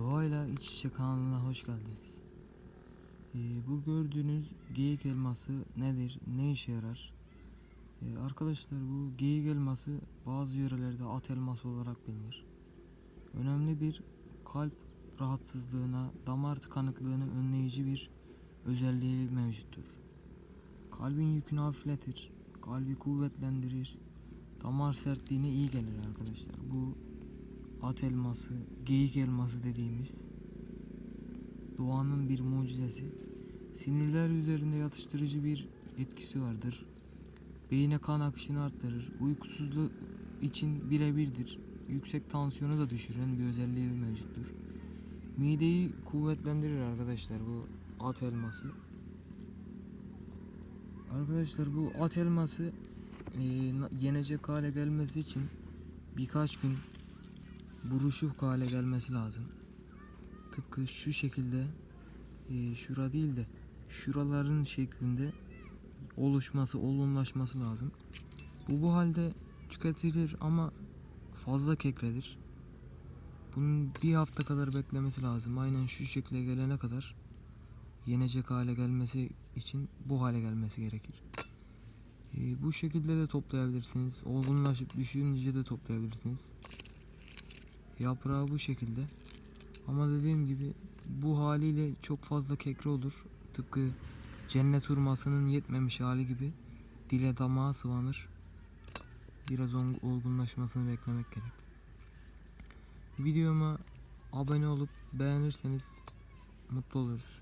Doğayla İç İçe kanalına hoş geldiniz. Ee, bu gördüğünüz geyik elması nedir, ne işe yarar? Ee, arkadaşlar bu geyik elması bazı yörelerde at elması olarak bilinir. Önemli bir kalp rahatsızlığına, damar tıkanıklığını önleyici bir özelliği mevcuttur. Kalbin yükünü hafifletir, kalbi kuvvetlendirir, damar sertliğine iyi gelir arkadaşlar. Bu at elması, geyik elması dediğimiz doğanın bir mucizesi. Sinirler üzerinde yatıştırıcı bir etkisi vardır. Beyine kan akışını arttırır. Uykusuzluk için birebirdir. Yüksek tansiyonu da düşüren bir özelliği mevcuttur. Mideyi kuvvetlendirir arkadaşlar bu at elması. Arkadaşlar bu at elması e, yenecek hale gelmesi için birkaç gün buruşuk hale gelmesi lazım. Tıpkı şu şekilde e, şura değil de şuraların şeklinde oluşması, olgunlaşması lazım. Bu bu halde tüketilir ama fazla kekredir. Bunun bir hafta kadar beklemesi lazım. Aynen şu şekle gelene kadar yenecek hale gelmesi için bu hale gelmesi gerekir. E, bu şekilde de toplayabilirsiniz. Olgunlaşıp düşünce de toplayabilirsiniz. Yaprağı bu şekilde. Ama dediğim gibi bu haliyle çok fazla kekre olur. Tıpkı cennet hurmasının yetmemiş hali gibi dile damağa sıvanır. Biraz ol- olgunlaşmasını beklemek gerek. Videoma abone olup beğenirseniz mutlu oluruz.